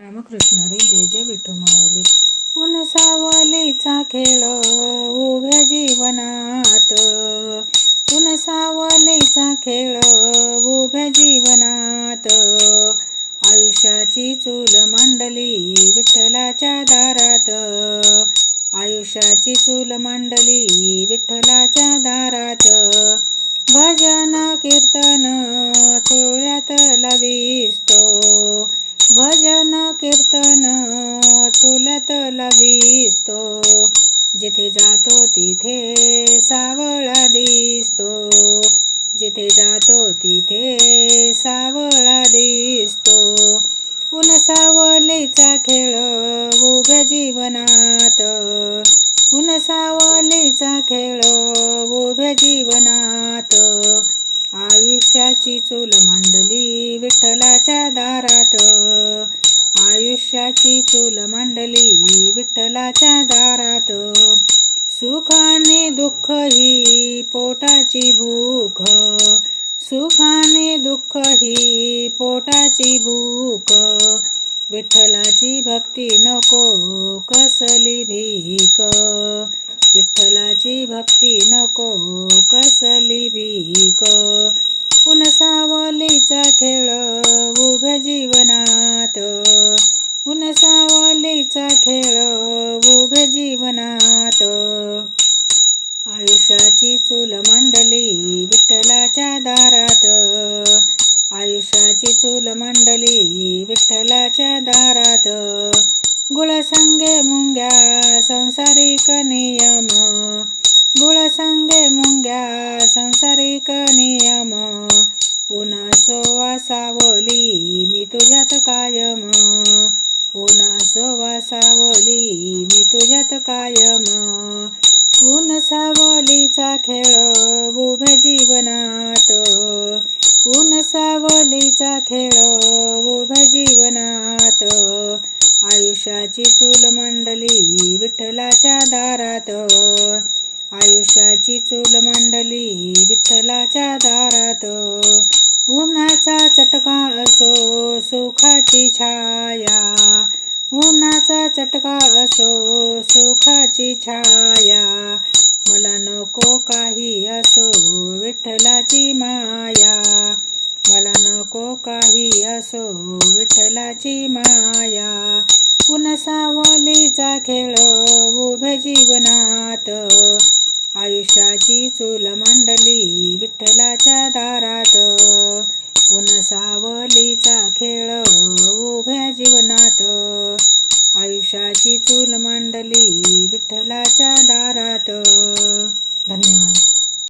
रामकृष्ण हरी जय जय विठू माऊली. ऊन सावलीचा खेळ उभ्या जीवनात. ऊन सावलीचा खेळ उभ्या जीवनात. आयुष्याची चूल मांडली विठ्ठलाच्या दारात. आयुष्याची चूल मांडली विठ्ठलाच्या दारात. कीर्तन चुलत लविस्तो. जिथे जातो तिथे सावळा दिसतो. जिथे जातो तिथे सावळा दिसतो. उनसावलीचा खेळ उभ्या जीवनात. ऊन सावलीचा खेळ उभ्या जीवनात. आयुष्याची चूल मांडली विठ्ठलाच्या दारात. चूल मांडली विठ्ठलाच्या दारात. सुख आणि दुःख ही पोटाची भूक. सुखाने दुःख ही पोटाची भूक. विठ्ठलाची भक्ती नको कसली भीक. विठ्ठलाची भक्ती नको कसली भीक. पुनसावलीचा खेळ उभ्या जीवना मनात. आयुष्याची चूल मांडली विठ्ठलाच्या दारात. आयुष्याची चूल मांडली विठ्ठलाच्या दारात. गुळसंगे मुंग्या संसारिक नियम. गुळसंगे मुंग्या संसारिक नियम. ऊन सोवा सावली मी तुझ्यात कायम. ऊन सोवा सावली मी तुझ्यात कायम. ऊन सावलीचा खेळ उभ्या जीवनात. ऊन सावलीचा खेळ उभ्या जीवनात. आयुष्याची चूल मंडली विठ्ठलाच्या दारात. आयुष्याची चूल मंडली विठ्ठलाच्या दारात. उन्हाचा चटका सुखाची छाया. उन्हाचा चटका असो सुखाची छाया. मला नको काही असो विठ्ठलाची माया. मला नको काही असो विठ्ठलाची माया. उनसावलीचा खेळ उभे जीवनात. ऊन सावलीचा खेळ उभ्या जीवनात. आयुष्याची चूल मांडली विठ्ठलाच्या दारात. धन्यवाद.